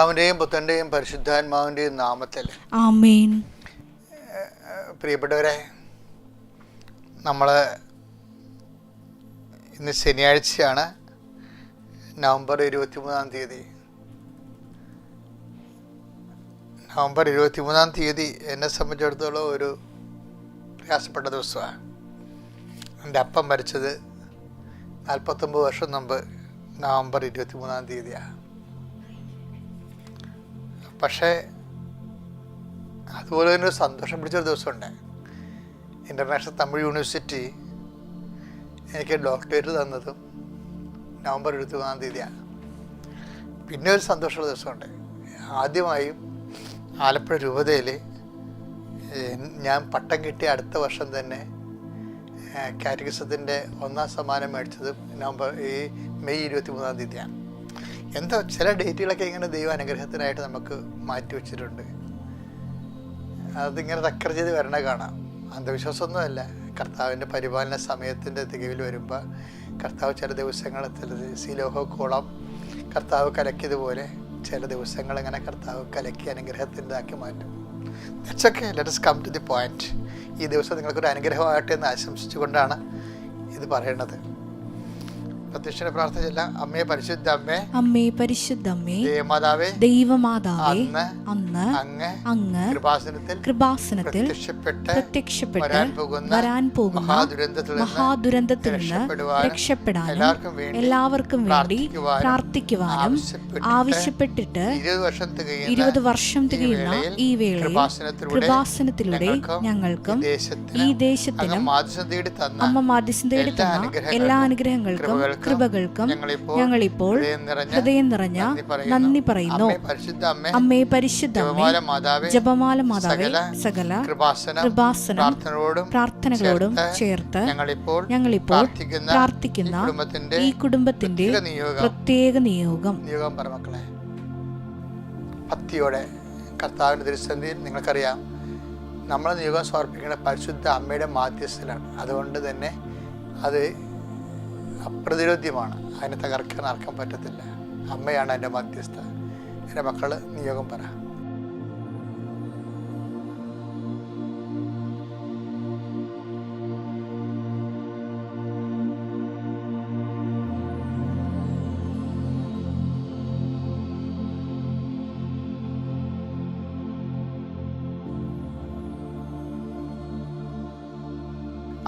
പിതാവിന്റെയും പുത്രന്റെയും പരിശുദ്ധാത്മാവിന്റെയും നാമത്തിൽ. ആമേൻ. പ്രിയപ്പെട്ടവരെ നമ്മൾ ഇന്ന് ശനിയാഴ്ചയാണ് നവംബർ ഇരുപത്തിമൂന്നാം തീയതി. നവംബർ ഇരുപത്തിമൂന്നാം തീയതി എന്നെ സംബന്ധിച്ചിടത്തോളം ഒരു പ്രയാസപ്പെട്ട ദിവസമാണ്. എന്റെ അപ്പം മരിച്ചത് നാൽപ്പത്തൊമ്പത് വർഷം മുമ്പ് നവംബർ ഇരുപത്തിമൂന്നാം തീയതിയാണ്. പക്ഷേ അതുപോലെ തന്നെ ഒരു സന്തോഷം പിടിച്ചൊരു ദിവസമുണ്ട്. ഇന്റർനാഷണൽ തമിഴ് യൂണിവേഴ്സിറ്റി എനിക്ക് ഡോക്ടറേറ്റ് തന്നതും നവംബർ ഇരുപത്തി മൂന്നാം തീയതിയാണ്. പിന്നെ ഒരു സന്തോഷമുള്ള ദിവസമുണ്ട്. ആദ്യമായും ആലപ്പുഴ രൂപതയിൽ ഞാൻ പട്ടം കിട്ടിയ അടുത്ത വർഷം തന്നെ കാറ്റഗിസത്തിന്റെ ഒന്നാം സമ്മാനം മേടിച്ചത് നവംബർ ഈ മെയ് ഇരുപത്തി മൂന്നാം തീയതിയാണ്. എന്താ ചില ഡേറ്റുകളൊക്കെ ഇങ്ങനെ ദൈവ അനുഗ്രഹത്തിനായിട്ട് നമുക്ക് മാറ്റി വെച്ചിട്ടുണ്ട്. അതിങ്ങനെ റെക്കർ ചെയ്ത് വരണ കാണാം. അന്ധവിശ്വാസമൊന്നുമല്ല. കർത്താവിന്റെ പരിപാലന സമയത്തിന്റെ തികവിൽ വരുമ്പോൾ കർത്താവ് ചില ദിവസങ്ങൾ ചിലത് കോളം കർത്താവ് കലക്കിയതുപോലെ ചില ദിവസങ്ങൾ ഇങ്ങനെ കർത്താവ് കലക്കി അനുഗ്രഹത്തിന്റെതാക്കി മാറ്റും. That's let's come to the point ഈ ദിവസം നിങ്ങൾക്കൊരു അനുഗ്രഹമാകട്ടെ എന്ന് ആശംസിച്ചുകൊണ്ടാണ് ഇത് പറയേണ്ടത് പ്രത്യക്ഷ പ്രാർത്ഥന അമ്മേ പരിശുദ്ധ അമ്മേ അമ്മേ പരിശുദ്ധമ്മേ. ദേവമാതാവേ. ദൈവമാതാവേ. അന്ന് അങ്ങ്. അങ്ങ്. കൃപാസനത്തിൽ കൃപാസനത്തിൽ പ്രത്യക്ഷപ്പെട്ട് വരാൻ പോകുന്ന മഹാദുരന്തത്തിൽ നിന്ന് രക്ഷപ്പെടാനും എല്ലാവർക്കും വേണ്ടി പ്രാർത്ഥിക്കുവാനും ആവശ്യപ്പെട്ടിട്ട് ഇരുപത് വർഷം തികയുന്ന ഈ വേളയിൽ കൃപാസനത്തിലൂടെ ഞങ്ങൾക്കും ഈ ദേശത്തിന് അമ്മ മാധ്യസ്ഥ എല്ലാ അനുഗ്രഹങ്ങൾക്കും കൃപകൾക്കും ഞങ്ങളിപ്പോൾ ഹൃദയം നിറഞ്ഞ നന്ദി പറയുന്നു. അമ്മേ പരിശുദ്ധ ജപമാല മാതാവേ സകല കൃപാസനം പ്രാർത്ഥനകളോടും ചേർത്ത് ഞങ്ങളിപ്പോൾ പ്രാർത്ഥിക്കുന്ന ഈ കുടുംബത്തിന്റെ പ്രത്യേക നിയോഗം. നിയോഗം. ഭക്തിയോടെ കർത്താവിന്റെ തിരുസന്ധിയിൽ നിങ്ങൾക്കറിയാം നമ്മൾ നിയോഗം സമർപ്പിക്കുന്ന പരിശുദ്ധ അമ്മയുടെ മാധ്യസ്ഥലാണ് അതുകൊണ്ട് തന്നെ അത് അപ്രതിരോധ്യമാണ്. അതിനെ തകർക്കാൻ ആർക്കാൻ പറ്റത്തില്ല. അമ്മയാണ് എന്റെ മധ്യസ്ഥ എന്റെ മക്കൾ നിയോഗം പറ.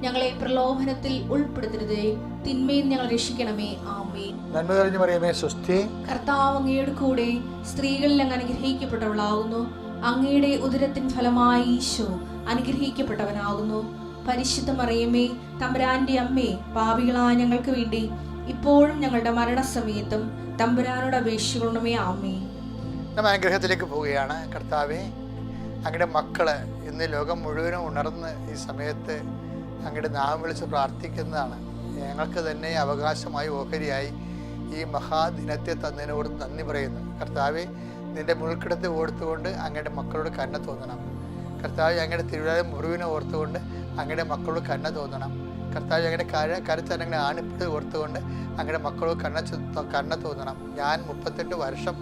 ഞങ്ങളെ പ്രലോഭനത്തിൽ ഉൾപ്പെടുത്തരുതേ. തിന്മയിൽ ഞങ്ങൾ രക്ഷിക്കണമേ. ആമേ നന്മ തെളിഞ്ഞു പറയുമേ സ്വസ്തി. കർത്താവ് അങ്ങയുടെ കൂടെ സ്ത്രീകളിൽ അങ്ങ് അനുഗ്രഹിക്കപ്പെട്ടവളാകുന്നു അങ്ങയുടെ ഉദരത്തിൻ ഫലമായി ഈശോ അനുഗ്രഹിക്കപ്പെട്ടവനാകുന്നു. പരിശുദ്ധ മറിയമേ തമ്പുരാന്റെ അമ്മേ പാപികളായ ഞങ്ങൾക്ക് വേണ്ടി ഇപ്പോഴും ഞങ്ങളുടെ മരണസമയത്തും തമ്പുരാനോട് അപേക്ഷിക്കണമേ. ആമേ നമ്മൾ അനുഗ്രഹത്തിലേക്ക് പോവുകയാണ്. കർത്താവേ അങ്ങയുടെ മക്കൾ ഇന്ന് ലോകം മുഴുവനും ഉണർന്ന് ഈ സമയത്ത് അങ്ങയുടെ നാമം വിളിച്ച് പ്രാർത്ഥിക്കുന്നതാണ്. ഞങ്ങൾക്ക് തന്നെ അവകാശമായി ഓഹരിയായി ഈ മഹാദിനത്തെ തന്നതിനോട് നന്ദി പറയുന്നു. കർത്താവെ നിന്റെ മുൾക്കിടത്ത് ഓർത്തുകൊണ്ട് അങ്ങയുടെ മക്കളോട് കണ്ണ തോന്നണം. കർത്താവ് അങ്ങയുടെ തിരുവിഴ മുറിവിനെ ഓർത്തുകൊണ്ട് അങ്ങയുടെ മക്കളോട് കണ്ണ തോന്നണം. കർത്താവ് അങ്ങനെ കര കരുത്തരങ്ങളെ ആണിപ്പിട്ട് ഓർത്തുകൊണ്ട് അങ്ങയുടെ മക്കളോട് കണ്ണ കണ്ണ തോന്നണം. ഞാൻ മുപ്പത്തെട്ട് വർഷം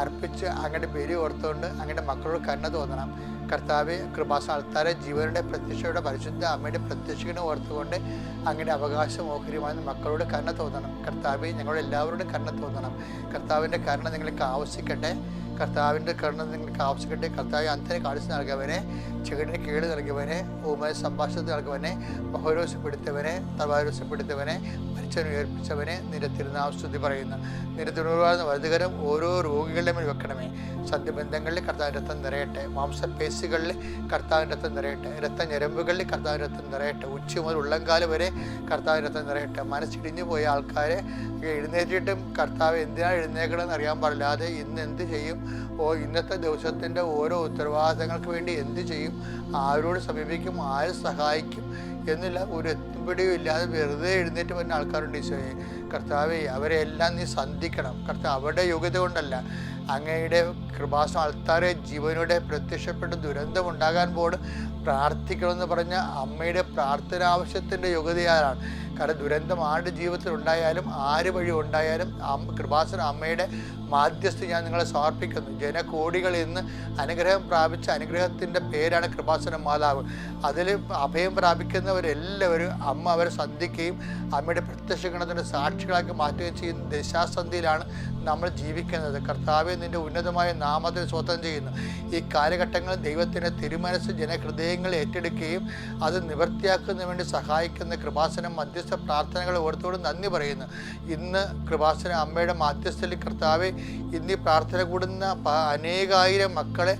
അർപ്പിച്ച് അങ്ങയുടെ ബലി ഓർത്തുകൊണ്ട് അങ്ങയുടെ മക്കളോട് കണ്ണ തോന്നണം. കർത്താവ് കൃപാസ ആൾത്താരെ ജീവനുടെ പ്രത്യക്ഷയുടെ പരിശുദ്ധ അമ്മയുടെ പ്രത്യക്ഷനെ ഓർത്തുകൊണ്ട് അങ്ങയുടെ അവകാശം ഓഹരിയുമായി മക്കളോട് കരുണ തോന്നണം. കർത്താവ് ഞങ്ങളുടെ എല്ലാവരോടും കരുണ തോന്നണം. കർത്താവിന്റെ കരുണ നിങ്ങൾക്ക് ആവശ്യിക്കട്ടെ. കർത്താവിന്റെ കരുണ നിങ്ങൾക്ക് ആവശ്യിക്കട്ടെ. കർത്താവ് അന്തരെ കാഴ്ച നൽകിയവനെ ചെകിടിന് കേട് നൽകിയവനെ ഊമയ സംഭാഷണത്തിൽ നൽകിയവനെ മഹോരോസപ്പെടുത്തവനെ തവാരോസപ്പെടുത്തവനെ മരിച്ചവനെ ഉയർപ്പിച്ചവനെ തിരുനാമസ്തുതി പറയുന്നു. നിരത്തിരുന്ന വലുതുകരം ഓരോ രോഗികളുടെ മേൽ വെക്കണമേ. സത്യബന്ധങ്ങളിൽ കർത്താവിന്റെ രക്തം നിറയട്ടെ. മാംസപേശികളിൽ കർത്താവിന്റെ രക്തം നിറയട്ടെ. രക്തഞരമ്പുകളിൽ കർത്താവിന്റെ രക്തം നിറയട്ടെ. ഉച്ച മുതൽ ഉള്ളംകാൽ വരെ കർത്താവിന്റെ രക്തം നിറയട്ടെ. മനസ്സിടിഞ്ഞു പോയ ആൾക്കാരെ എഴുന്നേറ്റിട്ടും കർത്താവ് എന്തിനാണ് എഴുന്നേക്കണമെന്ന് അറിയാൻ പാടില്ലാതെ ഇന്ന് എന്ത് ചെയ്യും? ഓ ഇന്നത്തെ ദിവസത്തിന്റെ ഓരോ ഉത്തരവാദിത്തങ്ങൾക്ക് വേണ്ടി എന്ത് ചെയ്യും? ആരോട് സമീപിക്കും? ആര് സഹായിക്കും? എന്നില്ല ഒരു എത്തുപിടിയും ഇല്ലാതെ വെറുതെ എഴുന്നേറ്റ് വരുന്ന ആൾക്കാരുണ്ട് ഈശോയെ. കർത്താവെ അവരെല്ലാം നീ സന്ധിക്കണം. കർത്താവ് അവരുടെ യോഗ്യത കൊണ്ടല്ല. അങ്ങയുടെ കൃപാസം ആൾക്കാരെ ജീവനോടെ പ്രത്യക്ഷപ്പെട്ട് ദുരന്തം ഉണ്ടാകാൻ പോലും പ്രാർത്ഥിക്കണമെന്ന് പറഞ്ഞ അമ്മയുടെ പ്രാർത്ഥന ആവശ്യത്തിന്റെ യോഗ്യതയാലാണ്. കാരണം ദുരന്തം ആരുടെ ജീവിതത്തിൽ ഉണ്ടായാലും ആര് വഴി ഉണ്ടായാലും കൃപാസന അമ്മയുടെ മാധ്യസ്ഥ ഞാൻ നിങ്ങളെ സമർപ്പിക്കുന്നു. ജനകോടികൾ ഇന്ന് അനുഗ്രഹം പ്രാപിച്ച അനുഗ്രഹത്തിന്റെ പേരാണ് കൃപാസന മാതാവ്. അതിൽ അഭയം പ്രാപിക്കുന്നവരെല്ലാവരും അമ്മ അവരെ സന്ധിക്കുകയും അമ്മയുടെ പ്രത്യക്ഷ ഗണത്തിന്റെ സാക്ഷികളാക്കി മാറ്റുകയും ചെയ്യുന്ന ദശാസന്ധിയിലാണ് നമ്മൾ ജീവിക്കുന്നത്. കർത്താവ് നിന്റെ ഉന്നതമായ നാമത്തിൽ സ്വതന്ത്രം ചെയ്യുന്നു. ഈ കാലഘട്ടങ്ങളിൽ ദൈവത്തിന്റെ തിരുമനസ് ജനഹൃദയങ്ങൾ ഏറ്റെടുക്കുകയും അത് നിവർത്തിയാക്കുന്നതിന് വേണ്ടി സഹായിക്കുന്ന കൃപാസനം മധ്യസ്ഥ പ്രാർത്ഥനകൾ ഓർത്തോട് നന്ദി പറയുന്നു. ഇന്ന് കൃപാസന അമ്മയുടെ മാധ്യസ്ഥയിൽ കർത്താവെ ഇന്ന് ഈ പ്രാർത്ഥന കൂടുന്ന അനേകായിരം മക്കളെ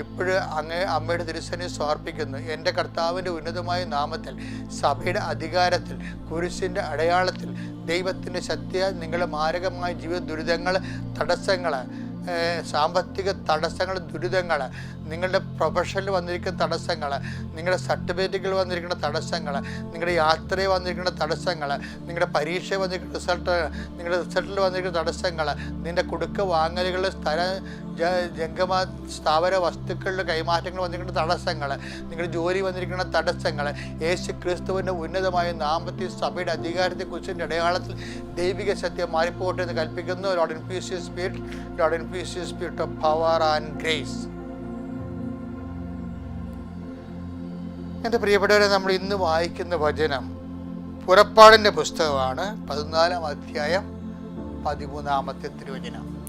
ഇപ്പോഴും അങ്ങ് അമ്മയുടെ തിരുസനെ സമർപ്പിക്കുന്നു. എന്റെ കർത്താവിന്റെ ഉന്നതമായ നാമത്തിൽ സഭയുടെ അധികാരത്തിൽ കുരിശിന്റെ അടയാളത്തിൽ ദൈവത്തിന്റെ ശക്തിയാൽ നിങ്ങളുടെ മാരകമായ ജീവിത ദുരിതങ്ങൾ തടസ്സങ്ങൾ സാമ്പത്തിക തടസ്സങ്ങൾ ദുരിതങ്ങൾ നിങ്ങളുടെ പ്രൊഫഷനിൽ വന്നിരിക്കുന്ന തടസ്സങ്ങൾ നിങ്ങളുടെ സർട്ടിഫിക്കറ്റുകൾ വന്നിരിക്കുന്ന തടസ്സങ്ങൾ നിങ്ങളുടെ യാത്രയിൽ വന്നിരിക്കുന്ന തടസ്സങ്ങൾ നിങ്ങളുടെ പരീക്ഷയിൽ വന്നിരിക്കുന്ന റിസൾട്ട് നിങ്ങളുടെ റിസൾട്ടിൽ വന്നിരിക്കുന്ന തടസ്സങ്ങൾ നിന്റെ കുടുക്ക വാങ്ങലുകൾ സ്ഥല ജംഗമ സ്ഥാപന വസ്തുക്കളുടെ കൈമാറ്റങ്ങൾ വന്നിരിക്കുന്ന തടസ്സങ്ങൾ നിങ്ങളുടെ ജോലി വന്നിരിക്കുന്ന തടസ്സങ്ങൾ യേശു ക്രിസ്തുവിന്റെ ഉന്നതമായ നാമത്തിൽ സഭയുടെ അധികാരത്തെ കുറിച്ചിന്റെ അടയാളത്തിൽ ദൈവിക സത്യം മാറിപ്പോട്ടെ എന്ന് കൽപ്പിക്കുന്നു. Lord in peace spirit. Lord in spirit of power and grace എന്റെ പ്രിയപ്പെട്ടവരെ നമ്മൾ ഇന്ന് വായിക്കുന്ന വചനം പുറപ്പാടിന്റെ പുസ്തകമാണ് പതിനാലാം അധ്യായം പതിമൂന്നാമത്തെ തിരുവചനം.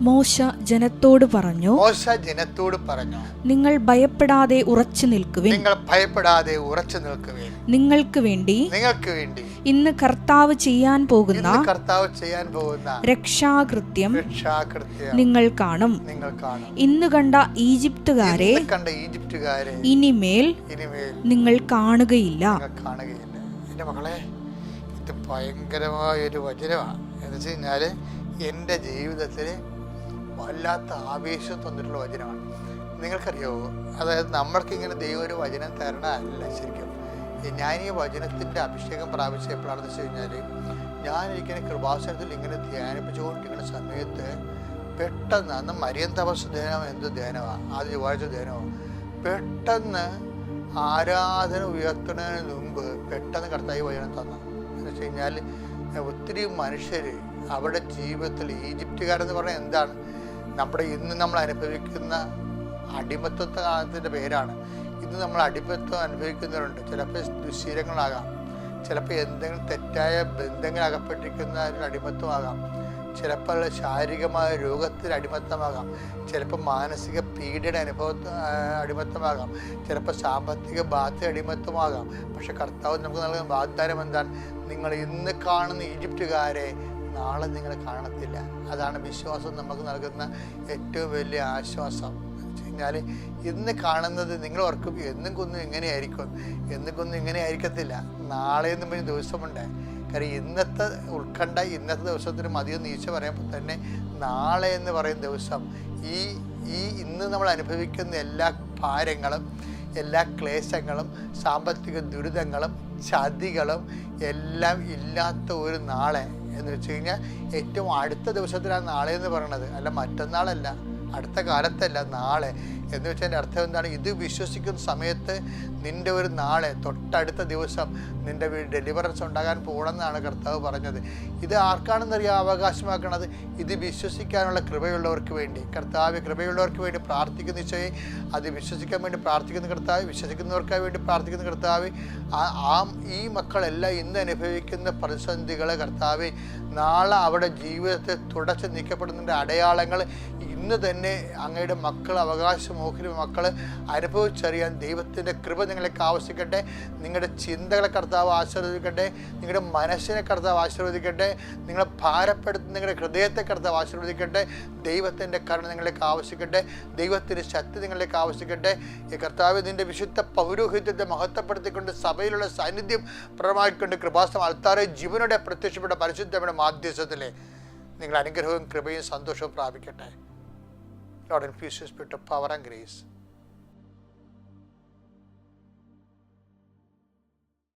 മോശ ജനത്തോട് പറഞ്ഞു മോശ ജനത്തോട് പറഞ്ഞു നിങ്ങൾ ഭയപ്പെടാതെ ഉറച്ചു നിൽക്കുവിൻ. നിങ്ങൾ ഭയപ്പെടാതെ ഉറച്ചു നിൽക്കുവിൻ. നിങ്ങൾക്ക് വേണ്ടി നിങ്ങൾക്ക് വേണ്ടി. ഇന്ന് കർത്താവ് ചെയ്യാൻ പോകുന്ന കർത്താവ് ചെയ്യാൻ പോകുന്ന രക്ഷാകൃത്യം രക്ഷാകൃത്യം നിങ്ങൾ കാണും. നിങ്ങൾ കാണും. ഇന്ന് കണ്ട ഈജിപ്തുകാരെ കണ്ട ഈജിപ്തുകാരെ ഇനിമേൽ ഇനിമേൽ നിങ്ങൾ കാണുകയില്ല. കാണുകയില്ല. എന്റെ മകളെ ഇത് ഭയങ്കരമായ ഒരു വചനമാണ് എന്ന് വെച്ച് കഴിഞ്ഞാൽ എന്റെ ജീവിതത്തിൽ വല്ലാത്ത ആവേശം തന്നിട്ടുള്ള വചനമാണ്. നിങ്ങൾക്കറിയോ? അതായത് നമ്മൾക്കിങ്ങനെ ദൈവം ഒരു വചനം തരണമല്ല ശരിക്കും. ഞാൻ ഈ വചനത്തിന്റെ അഭിഷേകം പ്രാപിച്ച എപ്പോഴാണെന്ന് വെച്ച് കഴിഞ്ഞാൽ ഞാനിരിക്കുന്ന കൃപാസനത്തിൽ ഇങ്ങനെ ധ്യാനിപ്പിച്ചുകൊണ്ടിരിക്കുന്ന സമയത്ത് പെട്ടെന്ന് അന്ന് മരിയൻ ധ്യാനം എന്ത് ധ്യാനമാണ് ആദ്യ ചൊവ്വാഴ്ച ധ്യാനമാണ് പെട്ടെന്ന് ആരാധന ഉയർത്തുന്നതിന് മുമ്പ് പെട്ടെന്ന് കർത്താവ് വചനം തന്നു. എന്ന് വെച്ച് കഴിഞ്ഞാൽ ഒത്തിരി മനുഷ്യർ അവരുടെ ജീവിതത്തിൽ ഈജിപ്തുകാരെന്ന് പറഞ്ഞാൽ എന്താണ്? നമ്മുടെ ഇന്ന് നമ്മൾ അനുഭവിക്കുന്ന അടിമത്വത്തെ കാലത്തിന്റെ പേരാണ്. ഇന്ന് നമ്മൾ അടിമത്വം അനുഭവിക്കുന്നവരുണ്ട്. ചിലപ്പോൾ ദുശീലങ്ങളാകാം. ചിലപ്പോൾ എന്തെങ്കിലും തെറ്റായ ബന്ധങ്ങൾ അകപ്പെട്ടിരിക്കുന്ന ഒരു അടിമത്വമാകാം ചിലപ്പോൾ ശാരീരികമായ രോഗത്തിൽ അടിമത്തമാകാം. ചിലപ്പോൾ മാനസിക പീഡയുടെ അനുഭവ അടിമത്തമാകാം. ചിലപ്പോൾ സാമ്പത്തിക ബാധ്യത അടിമത്തമാകാം. പക്ഷെ കർത്താവ് നമുക്ക് നൽകുന്ന വാഗ്ദാനം എന്താണ്? നിങ്ങൾ ഇന്ന് കാണുന്ന ഈജിപ്തുകാരെ നാളെ നിങ്ങളെ കാണത്തില്ല. അതാണ് വിശ്വാസം നമുക്ക് നൽകുന്ന ഏറ്റവും വലിയ ആശ്വാസം. കഴിഞ്ഞാൽ ഇന്ന് കാണുന്നത് നിങ്ങൾ ഓർക്കും എന്നും കൊന്നും എങ്ങനെയായിരിക്കും എന്നും കൊന്നും ഇങ്ങനെ ആയിരിക്കത്തില്ല നാളെ എന്നും പറഞ്ഞ ദിവസമുണ്ട്. കാര്യം ഇന്നത്തെ ഉത്കണ്ഠ ഇന്നത്തെ ദിവസത്തിന് മതിയോ നീച്ച പറയുമ്പോൾ തന്നെ നാളെ എന്ന് പറയുന്ന ദിവസം ഈ ഈ ഇന്ന് നമ്മൾ അനുഭവിക്കുന്ന എല്ലാ ഭാരങ്ങളും എല്ലാ ക്ലേശങ്ങളും സാമ്പത്തിക ദുരിതങ്ങളും ചതികളും എല്ലാം ഇല്ലാത്ത ഒരു നാളെ എന്ന് വെച്ച് കഴിഞ്ഞാൽ ഏറ്റവും അടുത്ത ദിവസത്തിലാണ് നാളെ എന്ന് പറയണത് അല്ല മറ്റന്നാളല്ല. അടുത്ത കാലത്തല്ല നാളെ. എന്ന് വെച്ചാൽ അർത്ഥം എന്താണ്? ഇത് വിശ്വസിക്കുന്ന സമയത്ത് നിന്റെ ഒരു നാളെ തൊട്ടടുത്ത ദിവസം നിന്റെ ഡെലിവറൻസ് ഉണ്ടാകാൻ പോകണമെന്നാണ് കർത്താവ് പറഞ്ഞത്. ഇത് ആർക്കാണെന്നറിയാം അവകാശമാക്കണത്? ഇത് വിശ്വസിക്കാനുള്ള കൃപയുള്ളവർക്ക് വേണ്ടി. കർത്താവ് കൃപയുള്ളവർക്ക് വേണ്ടി പ്രാർത്ഥിക്കുന്ന നിശ്ചയം അത് വിശ്വസിക്കാൻ വേണ്ടി പ്രാർത്ഥിക്കുന്ന കർത്താവ് വിശ്വസിക്കുന്നവർക്കായി വേണ്ടി പ്രാർത്ഥിക്കുന്ന കർത്താവ് ആ ഈ മക്കളെല്ലാം ഇന്ന് അനുഭവിക്കുന്ന പ്രതിസന്ധികളെ കർത്താവ് നാളെ അവിടെ ജീവിതത്തെ തുടച്ച് നീക്കപ്പെടുന്നതിന്റെ അടയാളങ്ങൾ ഇന്ന് തന്നെ അങ്ങയുടെ മക്കൾ അവകാശമോഹിനി മക്കൾ അനുഭവിച്ചറിയാൻ ദൈവത്തിന്റെ കൃപ നിങ്ങളേക്ക് ആവശ്യിക്കട്ടെ. നിങ്ങളുടെ ചിന്തകളെ കർത്താവ് ആശീർവദിക്കട്ടെ. നിങ്ങളുടെ മനസ്സിനെ കർത്താവ് ആശീർവദിക്കട്ടെ. നിങ്ങളെ ഭാരപ്പെടുത്തുന്ന നിങ്ങളുടെ ഹൃദയത്തെ കർത്താവ് ആശീർവദിക്കട്ടെ. ദൈവത്തിന്റെ കരുണ നിങ്ങളിലേക്ക് ആവശ്യിക്കട്ടെ. ദൈവത്തിന്റെ ശക്തി നിങ്ങളിലേക്ക് ആവശ്യിക്കട്ടെ. ഈ കർത്താവ് നിന്റെ വിശുദ്ധ പൗരോഹിത്യത്തെ മഹത്വപ്പെടുത്തിക്കൊണ്ട് സഭയിലുള്ള സാന്നിധ്യം പ്രമാണിക്കൊണ്ട് കൃപാസം അൾത്താറെ ജീവനോടെ പ്രത്യക്ഷപ്പെട്ട പരിശുദ്ധയുടെ മാധ്യസ്ഥത്തിലെ നിങ്ങൾ അനുഗ്രഹവും കൃപയും സന്തോഷവും പ്രാപിക്കട്ടെ. Lord, infuse your spirit of power and grace.